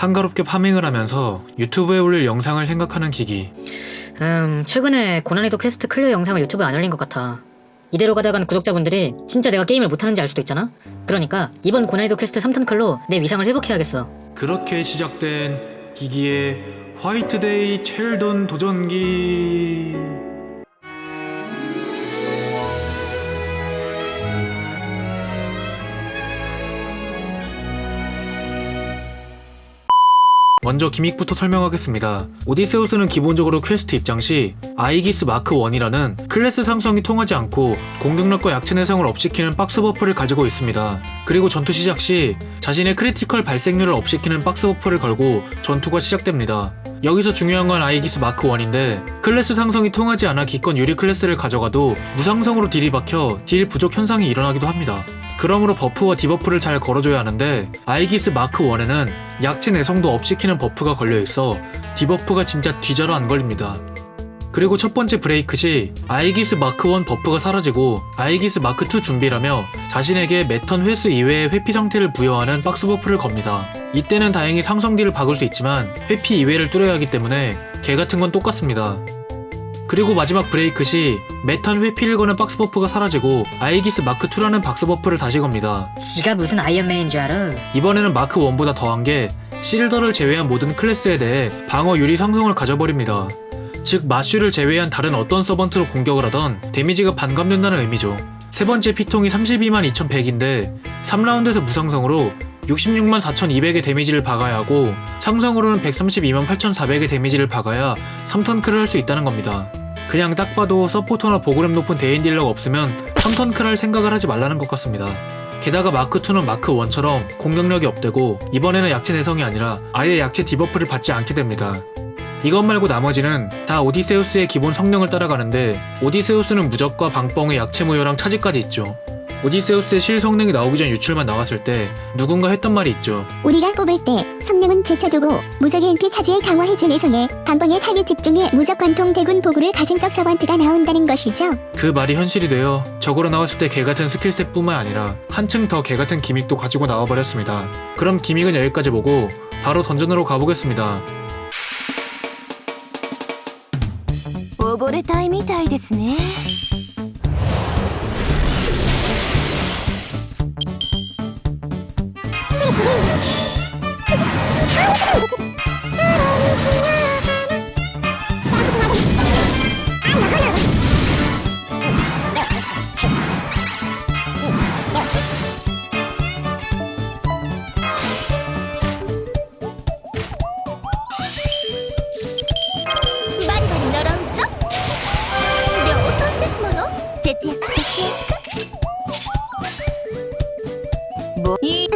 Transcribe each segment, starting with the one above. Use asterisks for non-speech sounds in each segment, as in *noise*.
한가롭게 파밍을 하면서 유튜브에 올릴 영상을 생각하는 기기. 음, 최근에 고난이도 퀘스트 클리어 영상을 유튜브에 안 올린 것 같아. 이대로 가다간 구독자분들이 진짜 내가 게임을 못하는지 알 수도 있잖아? 그러니까 이번 고난이도 퀘스트 3탄 클로 내 위상을 회복해야겠어. 그렇게 시작된 기기의 화이트데이 첼돈 도전기. 먼저 기믹부터 설명하겠습니다. 오디세우스는 기본적으로 퀘스트 입장 시 아이기스 마크 1이라는 클래스 상성이 통하지 않고 공격력과 약체 내성을 업시키는 박스 버프를 가지고 있습니다. 그리고 전투 시작 시 자신의 크리티컬 발생률을 업시키는 박스 버프를 걸고 전투가 시작됩니다. 여기서 중요한 건 아이기스 마크 1인데 클래스 상성이 통하지 않아 기권 유리 클래스를 가져가도 무상성으로 딜이 박혀 딜 부족 현상이 일어나기도 합니다. 그러므로 버프와 디버프를 잘 걸어줘야 하는데 아이기스 마크 1에는 약체 내성도 업시키는 버프가 걸려있어 디버프가 진짜 뒤져라 안 걸립니다. 그리고 첫 번째 브레이크 시 아이기스 마크1 버프가 사라지고 아이기스 마크2 준비라며 자신에게 매턴 횟수 이외의 회피 상태를 부여하는 박스 버프를 겁니다. 이때는 다행히 상성기를 박을 수 있지만 회피 이외를 뚫어야 하기 때문에 개 같은 건 똑같습니다. 그리고 마지막 브레이크 시 메탄 회피를 거는 박스 버프가 사라지고 아이기스 마크2라는 박스 버프를 다시 겁니다. 지가 무슨 아이언맨인 줄 알아? 이번에는 마크1보다 더한 게 실더를 제외한 모든 클래스에 대해 방어 유리 상승을 가져버립니다. 즉 마슈를 제외한 다른 어떤 서번트로 공격을 하던 데미지가 반감된다는 의미죠. 세 번째 피통이 32만 2100인데 3라운드에서 무상성으로 66만 4200의 데미지를 박아야 하고 상성으로는 132만 8400의 데미지를 박아야 3턴크를 할 수 있다는 겁니다. 그냥 딱 봐도 서포터나 보그램 높은 대인 딜러가 없으면 3턴크랄 생각을 하지 말라는 것 같습니다. 게다가 마크2는 마크1처럼 공격력이 없대고 이번에는 약체 내성이 아니라 아예 약체 디버프를 받지 않게 됩니다. 이것 말고 나머지는 다 오디세우스의 기본 성능을 따라가는데 오디세우스는 무적과 방뻥의 약체 무효랑 차지까지 있죠. 오디세우스의 실성능이 나오기 전 유출만 나왔을 때 누군가 했던 말이 있죠. 우리가 꼽을 때 성능은 제쳐두고 무적의 NP 차지의 강화 해제 예성에 방방의 타격 집중에 무적 관통 대군 보구를 가진 적 서번트가 나온다는 것이죠. 그 말이 현실이 되어 적으로 나왔을 때 개같은 스킬셋뿐만 아니라 한층 더 개같은 기믹도 가지고 나와버렸습니다. 그럼 기믹은 여기까지 보고 바로 던전으로 가보겠습니다. 溺れたいみたいですねぼいい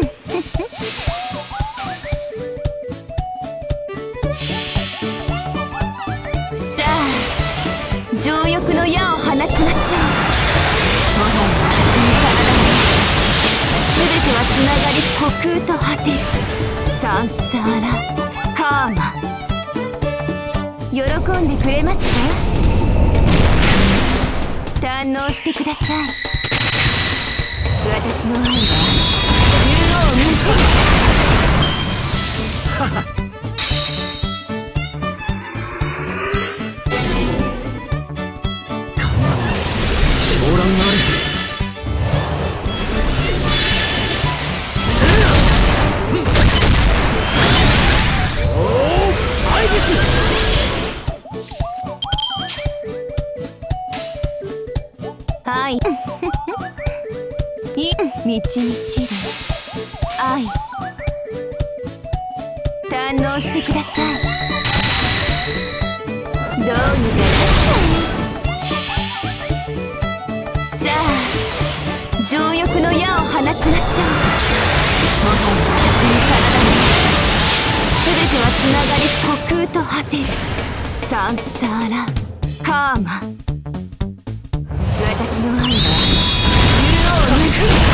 さあ情欲の矢を放ちましょうもはや私の体は全てはつながり虚空と果てるサンサーラカーマ喜んでくれますか堪能してください私の愛ははい *laughs* 道一覧愛堪能してくださいどうにかさあ情欲の矢を放ちましょうもはや私の体に全てはつながり虚空と果てるサンサーラカーマ私の愛は縦横無尽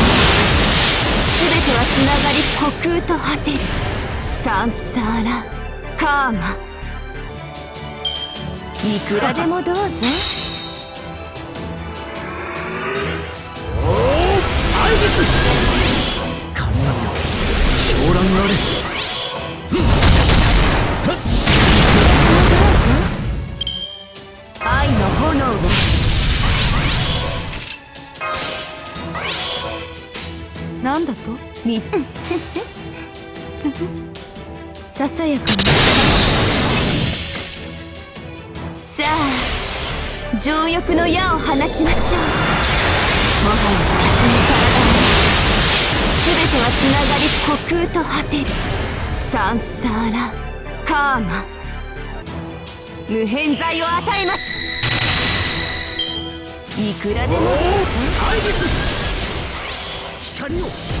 全てはつながり虚空と果てるサンサーラカーマいくらでもどうぞおおあ怪つ神々よ昇乱あれみささやかにさあ情欲の矢を放ちましょうもはや私の体は全てはつながり虚空と果てるサンサーラカーマ無偏在を与えますいくらでも怪物光を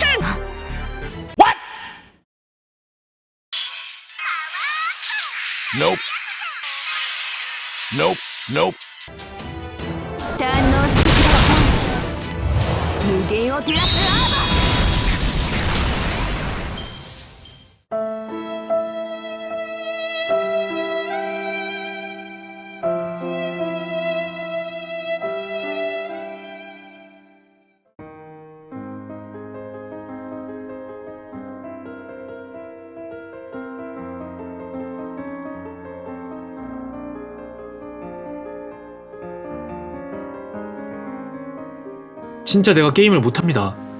Nope. Nope. Nope. 진짜 내가 게임을 못합니다